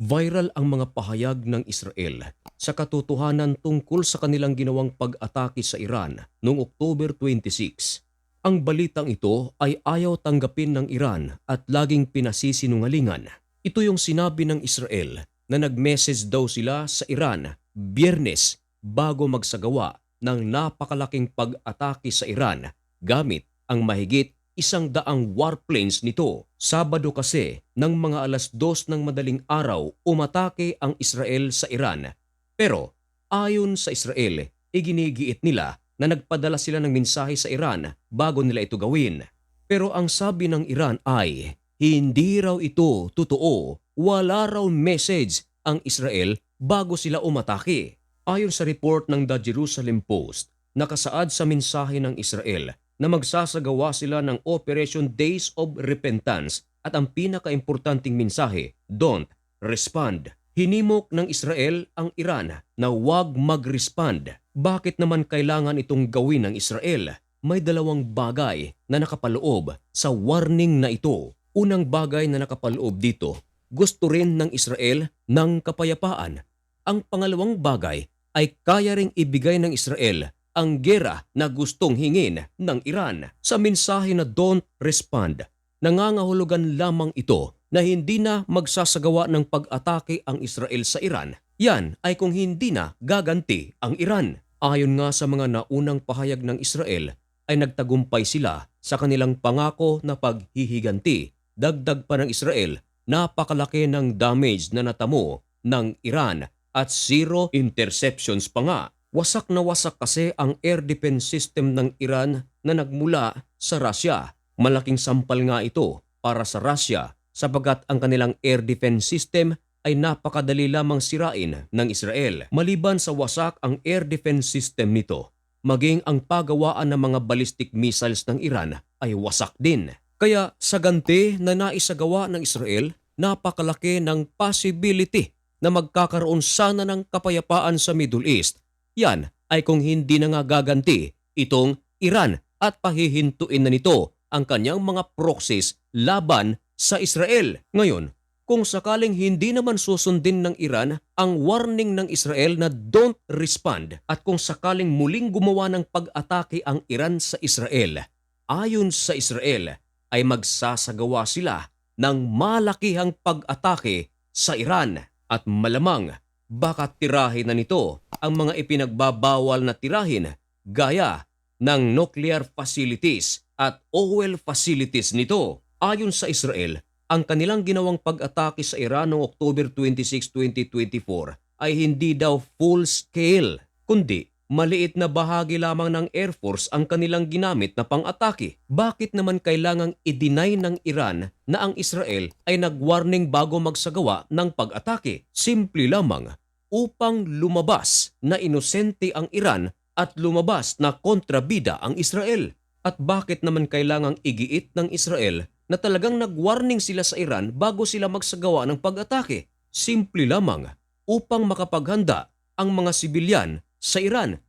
Viral ang mga pahayag ng Israel sa katotohanan tungkol sa kanilang ginawang pag-atake sa Iran noong October 26. Ang balitang ito ay ayaw tanggapin ng Iran at laging pinasisinungalingan. Ito yung sinabi ng Israel na nag-message daw sila sa Iran biyernes bago magsagawa ng napakalaking pag-atake sa Iran gamit ang mahigit isang daang warplanes nito. Sabado kasi ng mga alas dos ng madaling araw umatake ang Israel sa Iran. Pero ayon sa Israel, iginigiit nila na nagpadala sila ng mensahe sa Iran bago nila ito gawin. Pero ang sabi ng Iran ay, hindi raw ito totoo. Wala raw message ang Israel bago sila umatake. Ayon sa report ng The Jerusalem Post, nakasaad sa mensahe ng Israel na magsasagawa sila ng Operation Days of Repentance at ang pinakaimportanting mensahe, don't respond. Hinimok ng Israel ang Iran na huwag mag-respond. Bakit naman kailangan itong gawin ng Israel? May dalawang bagay na nakapaloob sa warning na ito. Unang bagay na nakapaloob dito, gusto rin ng Israel ng kapayapaan. Ang pangalawang bagay ay kaya ring ibigay ng Israel ang gera na gustong hingin ng Iran. Sa mensahe na don't respond, nangangahulugan lamang ito na hindi na magsasagawa ng pag-atake ang Israel sa Iran. Yan ay kung hindi na gaganti ang Iran. Ayon nga sa mga naunang pahayag ng Israel, ay nagtagumpay sila sa kanilang pangako na paghihiganti. Dagdag pa ng Israel, napakalaki ng damage na natamo ng Iran at zero interceptions pa nga. Wasak na wasak kasi ang air defense system ng Iran na nagmula sa Russia. Malaking sampal nga ito para sa Russia sapagkat ang kanilang air defense system ay napakadali lamang sirain ng Israel. Maliban sa wasak ang air defense system nito, maging ang pagawaan ng mga ballistic missiles ng Iran ay wasak din. Kaya sa ganti na naisagawa ng Israel, napakalaki ng possibility na magkakaroon sana ng kapayapaan sa Middle East. Yan ay kung hindi na nga gaganti itong Iran at pahihintuin na nito ang kanyang mga proxies laban sa Israel. Ngayon, kung sakaling hindi naman susundin ng Iran ang warning ng Israel na don't respond at kung sakaling muling gumawa ng pag-atake ang Iran sa Israel, ayon sa Israel ay magsasagawa sila ng malakihang pag-atake sa Iran at malamang baka tirahin na nito ang mga ipinagbabawal na tirahin gaya ng nuclear facilities at oil facilities nito. Ayon sa Israel, ang kanilang ginawang pag-atake sa Iran noong October 26, 2024 ay hindi daw full scale, kundi maliit na bahagi lamang ng Air Force ang kanilang ginamit na pang-atake. Bakit naman kailangang i-deny ng Iran na ang Israel ay nag-warning bago magsagawa ng pag-atake? Simple lamang upang lumabas na inosente ang Iran at lumabas na kontrabida ang Israel. At bakit naman kailangang igiit ng Israel na talagang nag-warning sila sa Iran bago sila magsagawa ng pag-atake? Simple lamang upang makapaghanda ang mga sibilyan sa Iran.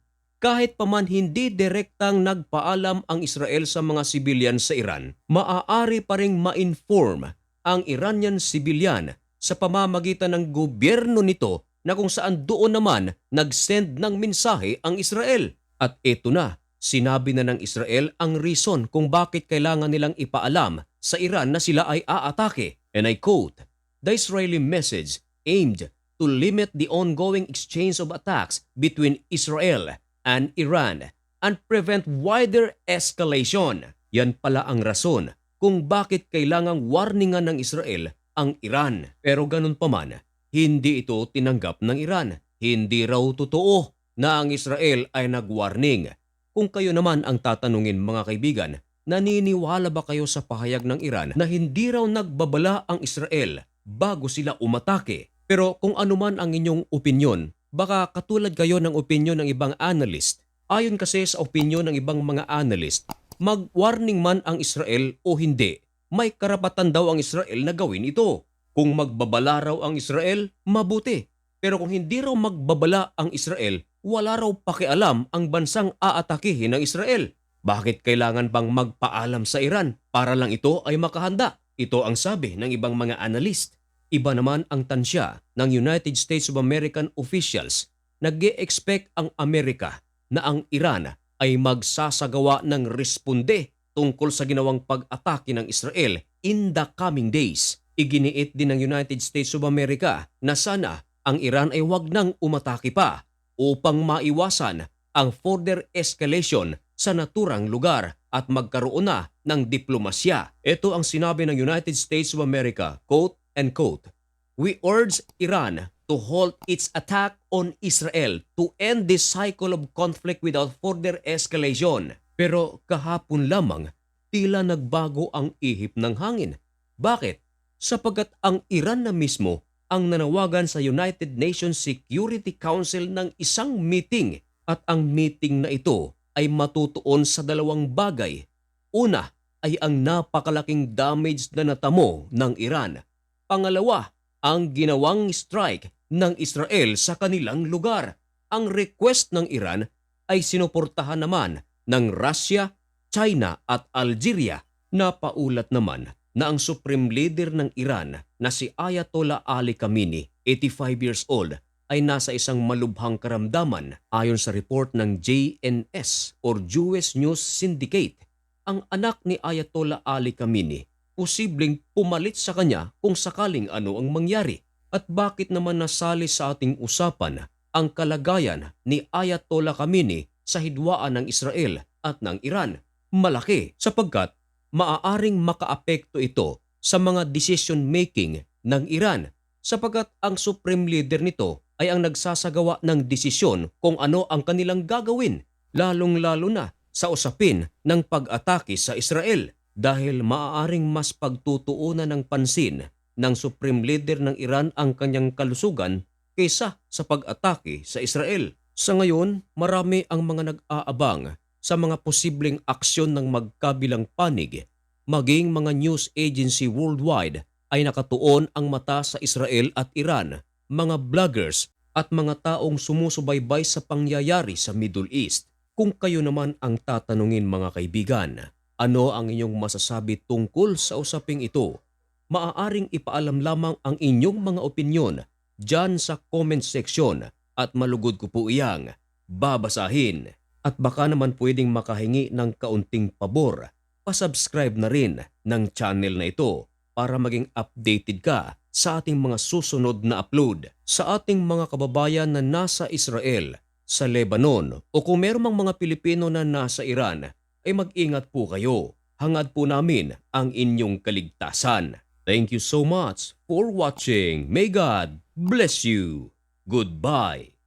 Kahit paman hindi direktang nagpaalam ang Israel sa mga sibilyan sa Iran, maaari pa ring ma-inform ang Iranian sibilyan sa pamamagitan ng gobyerno nito na kung saan doon naman nag-send ng mensahe ang Israel. At ito na, sinabi na ng Israel ang reason kung bakit kailangan nilang ipaalam sa Iran na sila ay aatake. And I quote, The Israeli message aimed to limit the ongoing exchange of attacks between Israel and Iran and prevent wider escalation. Yan pala ang rason kung bakit kailangang warningan ng Israel ang Iran. Pero ganun pa man, hindi ito tinanggap ng Iran. Hindi raw totoo na ang Israel ay nag-warning. Kung kayo naman ang tatanungin mga kaibigan, naniniwala ba kayo sa pahayag ng Iran na hindi raw nagbabala ang Israel bago sila umatake? Pero kung anuman ang inyong opinyon, baka katulad kayo ng opinyon ng ibang analyst. Ayon kasi sa opinyon ng ibang mga analyst, mag-warning man ang Israel o hindi, may karapatan daw ang Israel na gawin ito. Kung magbabala raw ang Israel, mabuti. Pero kung hindi raw magbabala ang Israel, wala raw pakialam ang bansang aatakihin ng Israel. Bakit kailangan bang magpaalam sa Iran para lang ito ay makahanda? Ito ang sabi ng ibang mga analyst. Iba naman ang tansya ng United States of American officials nag expect ang Amerika na ang Iran ay magsasagawa ng responde tungkol sa ginawang pag-atake ng Israel in the coming days. Iginiit din ng United States of America na sana ang Iran ay wag nang umatake pa upang maiwasan ang further escalation sa naturang lugar at magkaroon na ng diplomasya. Ito ang sinabi ng United States of America, quote and quote, We urge Iran to halt its attack on Israel to end this cycle of conflict without further escalation. Pero kahapon lamang, tila nagbago ang ihip ng hangin. Bakit? Sapagkat ang Iran na mismo ang nanawagan sa United Nations Security Council ng isang meeting at ang meeting na ito ay matutuon sa dalawang bagay. Una ay ang napakalaking damage na natamo ng Iran. Pangalawa, ang ginawang strike ng Israel sa kanilang lugar. Ang request ng Iran ay sinuportahan naman ng Russia, China at Algeria. Napaulat naman na ang supreme leader ng Iran na si Ayatollah Ali Khamenei, 85 years old, ay nasa isang malubhang karamdaman ayon sa report ng JNS or Jewish News Syndicate. Ang anak ni Ayatollah Ali Khamenei posibleng pumalit sa kanya kung sakaling ano ang mangyari. At bakit naman nasali sa ating usapan ang kalagayan ni Ayatollah Khamenei sa hidwaan ng Israel at ng Iran? Malaki sapagkat maaaring makaapekto ito sa mga decision making ng Iran sapagkat ang supreme leader nito ay ang nagsasagawa ng desisyon kung ano ang kanilang gagawin, lalong-lalo na sa usapin ng pag-atake sa Israel dahil maaaring mas pagtutuunan ng pansin ng supreme leader ng Iran ang kanyang kalusugan kaysa sa pag-atake sa Israel. Sa ngayon, marami ang mga nag-aabang sa mga posibleng aksyon ng magkabilang panig. Maging mga news agency worldwide ay nakatuon ang mata sa Israel at Iran mga vloggers at mga taong sumusubaybay sa pangyayari sa Middle East. Kung kayo naman ang tatanungin mga kaibigan, ano ang inyong masasabi tungkol sa usaping ito? Maaaring ipaalam lamang ang inyong mga opinyon dyan sa comment section at malugod ko po iyang babasahin. At baka naman pwedeng makahingi ng kaunting pabor, pasubscribe na rin ng channel na ito para maging updated ka sa ating mga susunod na upload sa ating mga kababayan na nasa Israel, sa Lebanon o kung meron mga Pilipino na nasa Iran ay mag-ingat po kayo. Hangad po namin ang inyong kaligtasan. Thank you so much for watching. May God bless you. Goodbye.